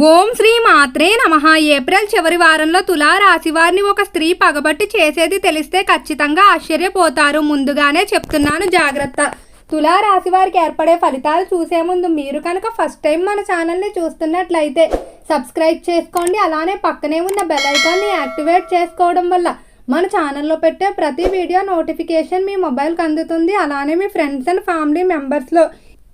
ఓం శ్రీ మాత్రే నమ. ఏప్రిల్ చివరి వారంలో తులా వారిని ఒక స్త్రీ పగబట్టి చేసేది తెలిస్తే ఖచ్చితంగా ఆశ్చర్యపోతారు. ముందుగానే చెప్తున్నాను జాగ్రత్త. తులారాశి వారికి ఏర్పడే ఫలితాలు చూసే ముందు మీరు కనుక ఫస్ట్ టైం మన ఛానల్ని చూస్తున్నట్లయితే సబ్స్క్రైబ్ చేసుకోండి. అలానే పక్కనే ఉన్న బెల్ ఐకాన్ని యాక్టివేట్ చేసుకోవడం వల్ల మన ఛానల్లో పెట్టే ప్రతి వీడియో నోటిఫికేషన్ మీ మొబైల్కి అందుతుంది. అలానే మీ ఫ్రెండ్స్ అండ్ ఫ్యామిలీ మెంబర్స్లో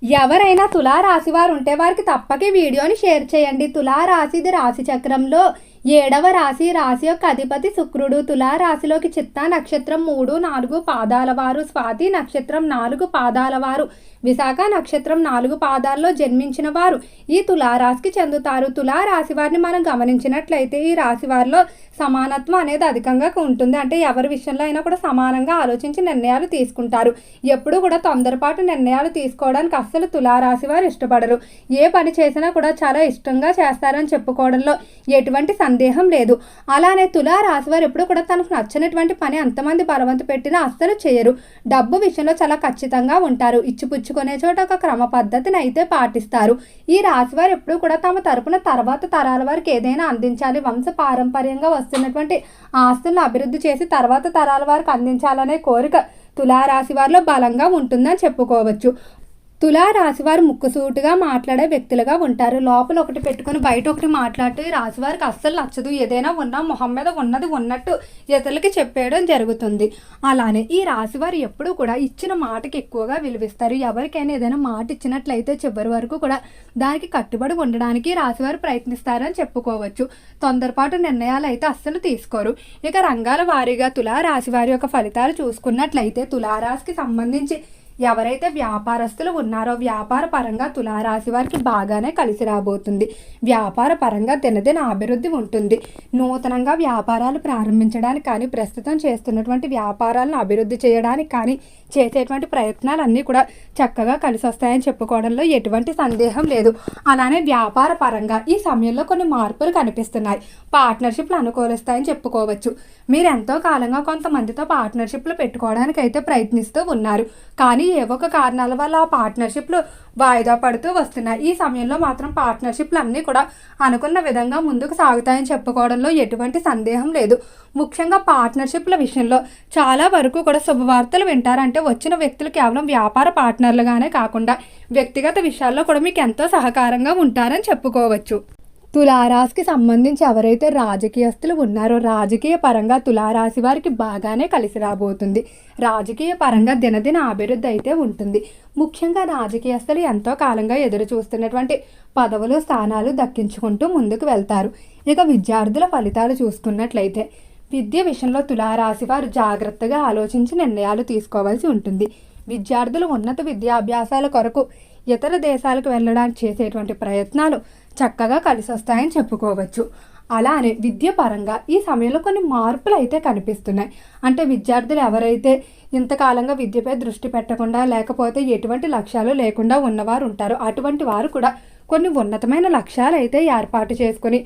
ఎవరైనా తులారాశి వారు ఉంటే వారికి తప్పక వీడియోని షేర్ చేయండి. తులారాశిది రాశి చక్రంలో ఏడవ రాశి. రాశి యొక్క అధిపతి శుక్రుడు. తులారాశిలోకి చిత్తా నక్షత్రం మూడు నాలుగు పాదాల వారు. స్వాతి నక్షత్రం నాలుగు పాదాల వారు. విశాఖ నక్షత్రం నాలుగు పాదాల్లో జన్మించిన వారు. ఈ తులారాశికి చెందుతారు. తులారాశి వారిని మనం గమనించినట్లయితే ఈ రాశి వారిలో సమానత్వం అనేది అధికంగా ఉంటుంది. అంటే ఎవరి విషయంలో అయినా కూడా సమానంగా ఆలోచించి నిర్ణయాలు తీసుకుంటారు. ఎప్పుడు కూడా తొందరపాటు నిర్ణయాలు తీసుకోవడానికి అస్సలు తులారాశి వారు ఇష్టపడరు. ఏ పని చేసినా కూడా చాలా ఇష్టంగా చేస్తారని చెప్పుకోవడంలో ఎటువంటి సందేహం లేదు. అలానే తులారాశి వారు ఎప్పుడు కూడా తనకు నచ్చినటువంటి పని ఎంతమంది బలవంత పెట్టినా అస్సలు చేయరు. డబ్బు విషయంలో చాలా ఖచ్చితంగా ఉంటారు. ఎంచుకునే చోట ఒక క్రమ పద్ధతిని అయితే పాటిస్తారు. ఈ రాశి వారు ఎప్పుడు కూడా తమ తరపున తర్వాత తరాల వారికి ఏదైనా అందించాలి. వంశ పారంపర్యంగా వస్తున్నటువంటి ఆస్తులను అభివృద్ధి చేసి తర్వాత తరాల వారికి అందించాలనే కోరిక తులారాశి వారిలో బలంగా ఉంటుందని చెప్పుకోవచ్చు. తులా రాశివారు మాట్లాడే వ్యక్తులుగా ఉంటారు. లోపల ఒకటి పెట్టుకుని బయట ఒకటి మాట్లాడుతూ రాశివారికి అస్సలు నచ్చదు. ఏదైనా ఉన్నా మొహం మీద ఉన్నది ఉన్నట్టు ఇతరులకి చెప్పేయడం జరుగుతుంది. అలానే ఈ రాశివారు ఎప్పుడూ కూడా ఇచ్చిన మాటకి ఎక్కువగా విలువిస్తారు. ఎవరికైనా ఏదైనా మాట ఇచ్చినట్లయితే చివరి వరకు కూడా దానికి కట్టుబడి ఉండడానికి రాశివారు ప్రయత్నిస్తారని చెప్పుకోవచ్చు. తొందరపాటు నిర్ణయాలు అయితే అస్సలు తీసుకోరు. ఇక రంగాల వారీగా తులా రాశి వారి యొక్క ఫలితాలు చూసుకున్నట్లయితే తులారాశికి సంబంధించి ఎవరైతే వ్యాపారస్తులు ఉన్నారో వ్యాపార పరంగా తులారాశి వారికి బాగానే కలిసి రాబోతుంది. వ్యాపార పరంగా దినదిన అభివృద్ధి ఉంటుంది. నూతనంగా వ్యాపారాలు ప్రారంభించడానికి కానీ ప్రస్తుతం చేస్తున్నటువంటి వ్యాపారాలను అభివృద్ధి చేయడానికి కానీ చేసేటువంటి ప్రయత్నాలన్నీ కూడా చక్కగా కలిసి వస్తాయని చెప్పుకోవడంలో ఎటువంటి సందేహం లేదు. అలానే వ్యాపార పరంగా ఈ సమయంలో కొన్ని మార్పులు కనిపిస్తున్నాయి. పార్ట్నర్షిప్లు అనుకూలిస్తాయని చెప్పుకోవచ్చు. మీరు ఎంతో కాలంగా కొంతమందితో పార్ట్నర్షిప్లు పెట్టుకోవడానికి అయితే ప్రయత్నిస్తూ ఉన్నారు. కానీ ఏవో ఒక కారణాల వల్ల ఆ పార్ట్నర్షిప్లు వాయిదా పడుతూ వస్తున్నాయి. ఈ సమయంలో మాత్రం పార్ట్నర్షిప్లు అన్నీ కూడా అనుకున్న విధంగా ముందుకు సాగుతాయని చెప్పుకోవడంలో ఎటువంటి సందేహం లేదు. ముఖ్యంగా పార్ట్నర్షిప్ల విషయంలో చాలా వరకు కూడా శుభవార్తలు వింటారంటే వచ్చిన వ్యక్తులు కేవలం వ్యాపార పార్ట్నర్లుగానే కాకుండా వ్యక్తిగత విషయాల్లో కూడా మీకు ఎంతో సహకారంగా ఉంటారని చెప్పుకోవచ్చు. తులారాశికి సంబంధించి ఎవరైతే రాజకీయస్తులు ఉన్నారో రాజకీయ పరంగా తులారాశి వారికి బాగానే కలిసి రాబోతుంది. రాజకీయ పరంగా దినదిన అభివృద్ధి అయితే ఉంటుంది. ముఖ్యంగా రాజకీయస్తులు ఎంతో కాలంగా ఎదురు చూస్తున్నటువంటి పదవులు స్థానాలు దక్కించుకుంటూ ముందుకు వెళ్తారు. ఇక విద్యార్థుల ఫలితాలు చూసుకున్నట్లయితే విద్య విషయంలో తులారాశి వారు జాగ్రత్తగా ఆలోచించి నిర్ణయాలు తీసుకోవాల్సి ఉంటుంది. విద్యార్థులు ఉన్నత విద్యాభ్యాసాల కొరకు ఇతర దేశాలకు వెళ్ళడానికి చేసేటువంటి ప్రయత్నాలు చక్కగా కలిసి వస్తాయని చెప్పుకోవచ్చు. అలానే విద్య పరంగా ఈ సమయంలో కొన్ని మార్పులు అయితే కనిపిస్తున్నాయి. అంటే విద్యార్థులు ఎవరైతే ఇంతకాలంగా విద్యపై దృష్టి పెట్టకుండా లేకపోతే ఎటువంటి లక్ష్యాలు లేకుండా ఉన్నవారు ఉంటారు అటువంటి వారు కూడా కొన్ని ఉన్నతమైన లక్ష్యాలు అయితే ఏర్పాటు చేసుకొని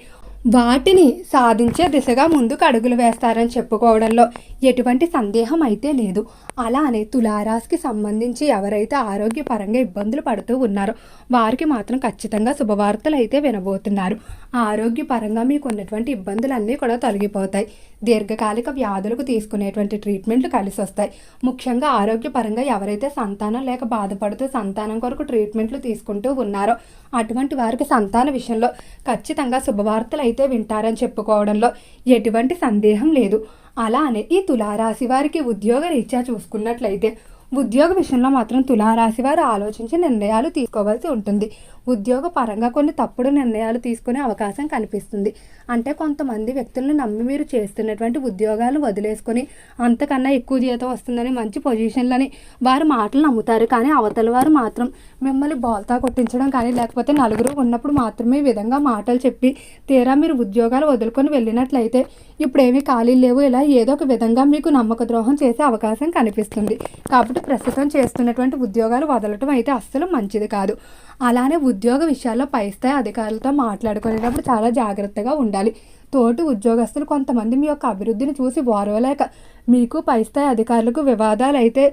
వాటిని సాధించే దిశగా ముందుకు అడుగులు వేస్తారని చెప్పుకోవడంలో ఎటువంటి సందేహం అయితే లేదు. అలానే తులారాశికి సంబంధించి ఎవరైతే ఆరోగ్యపరంగా ఇబ్బందులు పడుతూ ఉన్నారో వారికి మాత్రం ఖచ్చితంగా శుభవార్తలు అయితే వినబోతున్నారు. ఆరోగ్యపరంగా మీకు ఉన్నటువంటి ఇబ్బందులన్నీ కూడా తొలగిపోతాయి. దీర్ఘకాలిక వ్యాధులకు తీసుకునేటువంటి ట్రీట్మెంట్లు కలిసి వస్తాయి ముఖ్యంగా ఆరోగ్యపరంగా ఎవరైతే సంతానం లేక బాధపడుతూ సంతానం కొరకు ట్రీట్మెంట్లు తీసుకుంటూ ఉన్నారో అటువంటి వారికి సంతాన విషయంలో ఖచ్చితంగా శుభవార్తలు అయితే వింటారని చెప్పుకోవడంలో ఎటువంటి సందేహం లేదు. అలానే ఈ తులారాశి వారికి ఉద్యోగ రీత్యా చూసుకున్నట్లయితే ఉద్యోగ విషయంలో మాత్రం తులారాశి వారు ఆలోచించి నిర్ణయాలు తీసుకోవాల్సి ఉంటుంది. ఉద్యోగ పరంగా కొన్ని తప్పుడు నిర్ణయాలు తీసుకునే అవకాశం కనిపిస్తుంది. అంటే కొంతమంది వ్యక్తులను నమ్మి మీరు చేస్తున్నటువంటి ఉద్యోగాలు వదిలేసుకొని అంతకన్నా ఎక్కువ జీతం వస్తుందని మంచి పొజిషన్లని వారు మాటలు నమ్ముతారు. కానీ అవతల వారు మాత్రం మిమ్మల్ని బోల్తా కొట్టించడం కానీ లేకపోతే నలుగురు ఉన్నప్పుడు మాత్రమే ఈ విధంగా మాటలు చెప్పి తీరా మీరు ఉద్యోగాలు వదులుకొని వెళ్ళినట్లయితే ఇప్పుడేమీ ఖాళీ లేవు. ఇలా ఏదో ఒక విధంగా మీకు నమ్మక ద్రోహం చేసే అవకాశం కనిపిస్తుంది. కాబట్టి ప్రస్తుతం చేస్తున్నటువంటి ఉద్యోగాలు వదలటం అయితే అస్సలు మంచిది కాదు. అలానే ఉద్యోగ విషయాల్లో పై స్థాయి అధికారులతో మాట్లాడుకునేటప్పుడు చాలా జాగ్రత్తగా ఉండాలి. తోటి ఉద్యోగస్తులు కొంతమంది మీ యొక్క అభివృద్ధిని చూసి ఓర్వలేక మీకు పై స్థాయి అధికారులకు వివాదాలు అయితే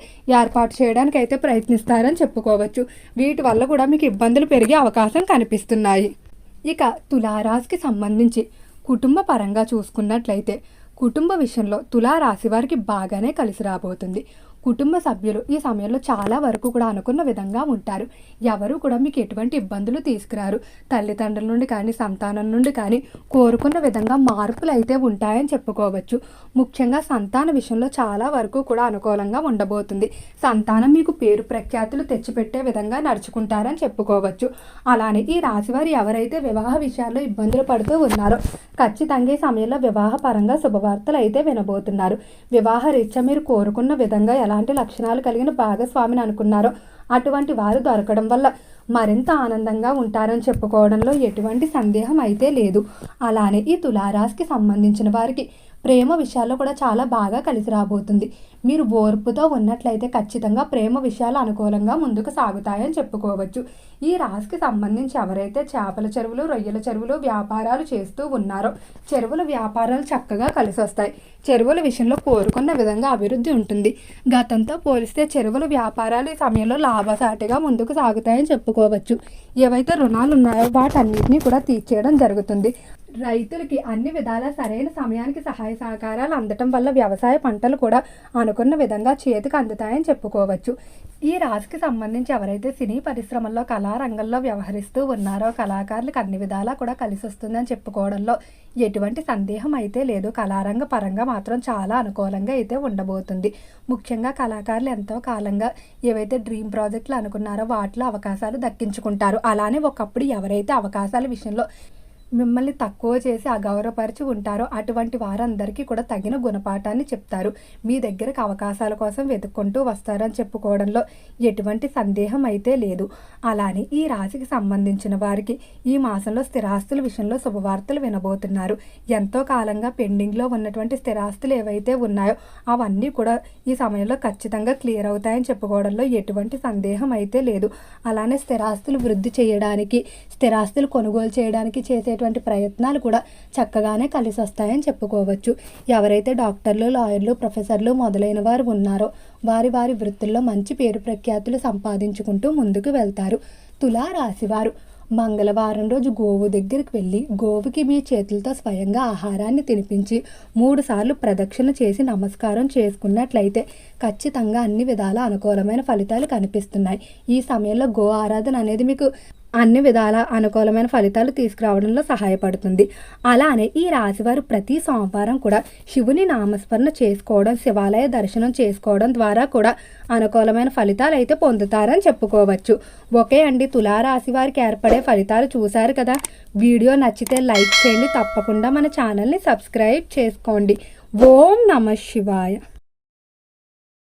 ఏర్పాటు చేయడానికి అయితే ప్రయత్నిస్తారని చెప్పుకోవచ్చు. వీటి వల్ల కూడా మీకు ఇబ్బందులు పెరిగే అవకాశం కనిపిస్తున్నాయి. ఇక తులారాశికి సంబంధించి కుటుంబ పరంగా చూసుకున్నట్లయితే కుటుంబ విషయంలో తులారాశి వారికి బాగానే కలిసి రాబోతుంది. కుటుంబ సభ్యులు ఈ సమయంలో చాలా వరకు కూడా అనుకున్న విధంగా ఉంటారు. ఎవరు కూడా మీకు ఎటువంటి ఇబ్బందులు తీసుకురారు. తల్లిదండ్రుల నుండి కానీ సంతానం నుండి కానీ కోరుకున్న విధంగా మార్పులు అయితే ఉంటాయని చెప్పుకోవచ్చు. ముఖ్యంగా సంతాన విషయంలో చాలా వరకు కూడా అనుకూలంగా ఉండబోతుంది. సంతానం మీకు పేరు ప్రఖ్యాతులు తెచ్చిపెట్టే విధంగా నడుచుకుంటారని చెప్పుకోవచ్చు. అలానే ఈ రాశివారు ఎవరైతే వివాహ విషయాల్లో ఇబ్బందులు పడుతూ ఉన్నారో ఖచ్చితంగా ఈ సమయంలో వివాహ పరంగా శుభవార్తలు అయితే వినబోతున్నారు. వివాహ రీత్యా మీరు కోరుకున్న విధంగా ఎలాంటి లక్షణాలు కలిగిన భాగస్వామిని అనుకున్నారో. అటువంటి వారు దొరకడం వల్ల మరింత ఆనందంగా ఉంటారని చెప్పుకోవడంలో ఎటువంటి సందేహం అయితే లేదు. అలానే ఈ తులారాశికి సంబంధించిన వారికి ప్రేమ విషయాల్లో కూడా చాలా బాగా కలిసి రాబోతుంది. మీరు ఓర్పుతో ఉన్నట్లయితే ఖచ్చితంగా ప్రేమ విషయాలు అనుకూలంగా ముందుకు సాగుతాయని చెప్పుకోవచ్చు. ఈ రాశికి సంబంధించి ఎవరైతే చేపల చెరువులు రొయ్యల చెరువులు వ్యాపారాలు చేస్తూ ఉన్నారో చెరువుల వ్యాపారాలు చక్కగా కలిసి వస్తాయి. చెరువుల విషయంలో కోరుకున్న విధంగా అభివృద్ధి ఉంటుంది. గతంతో పోలిస్తే చెరువుల వ్యాపారాలు ఈ సమయంలో లాభసాటిగా ముందుకు సాగుతాయని చెప్పుకోవచ్చు. ఏవైతే రుణాలు ఉన్నాయో వాటన్నిటిని కూడా తీర్చేయడం జరుగుతుంది. రైతులకి అన్ని విధాల సరైన సమయానికి సహాయ సహకారాలు అందటం వల్ల వ్యవసాయ పంటలు కూడా అనుకున్న విధంగా చేతికి అందుతాయని చెప్పుకోవచ్చు. ఈ రాశికి సంబంధించి ఎవరైతే సినీ పరిశ్రమల్లో కళారంగంలో వ్యవహరిస్తూ ఉన్నారో కళాకారులకు అన్ని విధాలా కూడా కలిసి వస్తుందని చెప్పుకోవడంలో ఎటువంటి సందేహం అయితే లేదు. కళారంగ పరంగా మాత్రం చాలా అనుకూలంగా అయితే ఉండబోతుంది. ముఖ్యంగా కళాకారులు ఎంతో కాలంగా ఏవైతే డ్రీమ్ ప్రాజెక్టులు అనుకున్నారో వాటిలో అవకాశాలు దక్కించుకుంటారు. అలానే ఒకప్పుడు ఎవరైతే అవకాశాల విషయంలో మిమ్మల్ని తక్కువ చేసి అగౌరవపరిచి ఉంటారో అటువంటి వారందరికీ కూడా తగిన గుణపాఠాన్ని చెప్తారు. మీ దగ్గరకు అవకాశాల కోసం వెతుక్కుంటూ వస్తారని చెప్పుకోవడంలో ఎటువంటి సందేహం అయితే లేదు. అలానే ఈ రాశికి సంబంధించిన వారికి ఈ మాసంలో స్థిరాస్తుల విషయంలో శుభవార్తలు వినబోతున్నారు. ఎంతో కాలంగా పెండింగ్లో ఉన్నటువంటి స్థిరాస్తులు ఏవైతే ఉన్నాయో అవన్నీ కూడా ఈ సమయంలో ఖచ్చితంగా క్లియర్ అవుతాయని చెప్పుకోవడంలో ఎటువంటి సందేహం అయితే లేదు. అలానే స్థిరాస్తులు వృద్ధి చేయడానికి స్థిరాస్తులు కొనుగోలు చేయడానికి చేసే చేసేటువంటి ప్రయత్నాలు కూడా చక్కగానే కలిసి వస్తాయని చెప్పుకోవచ్చు. ఎవరైతే డాక్టర్లు లాయర్లు ప్రొఫెసర్లు మొదలైన వారు ఉన్నారో వారి వారి వృత్తుల్లో మంచి పేరు ప్రఖ్యాతులు సంపాదించుకుంటూ ముందుకు వెళ్తారు. తులా రాశివారు మంగళవారం రోజు గోవు దగ్గరికి వెళ్ళి గోవుకి మీ చేతులతో స్వయంగా ఆహారాన్ని తినిపించి మూడు సార్లు ప్రదక్షిణ చేసి నమస్కారం చేసుకున్నట్లయితే ఖచ్చితంగా అన్ని విధాల అనుకూలమైన ఫలితాలు కనిపిస్తున్నాయి. ఈ సమయంలో గో ఆరాధన అనేది మీకు అన్ని విధాల అనుకూలమైన ఫలితాలు తీసుకురావడంలో సహాయపడుతుంది. అలానే ఈ రాశివారు ప్రతి సోమవారం కూడా శివుని నామస్మరణ చేసుకోవడం శివాలయ దర్శనం చేసుకోవడం ద్వారా కూడా అనుకూలమైన ఫలితాలు అయితే పొందుతారని చెప్పుకోవచ్చు. ఒకే అండి తులారాశి వారికి ఏర్పడే ఫలితాలు చూశారు కదా? వీడియో నచ్చితే లైక్ చేయండి తప్పకుండా మన ఛానల్ని సబ్స్క్రైబ్ చేసుకోండి. ఓం నమ శివాయ.